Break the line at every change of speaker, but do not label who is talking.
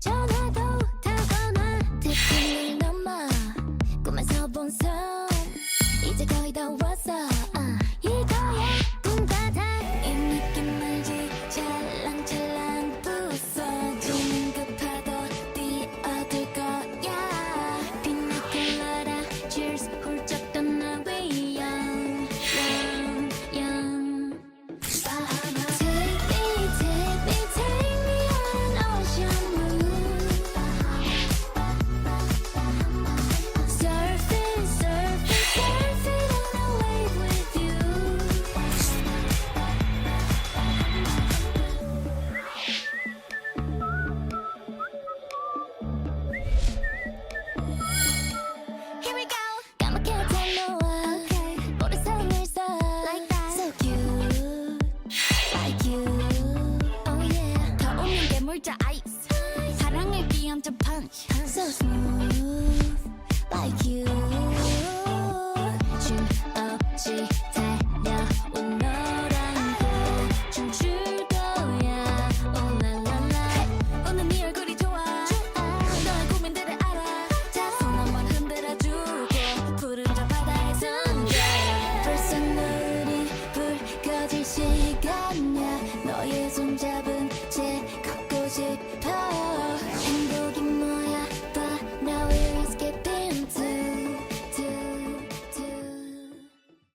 전화도 타거나 듣기는 엄마. 꿈에서 본 삶 이제 거의 다 왔어.
I'm to punch.
So smooth, like you. 너의 손 잡은 채 걷고 싶어.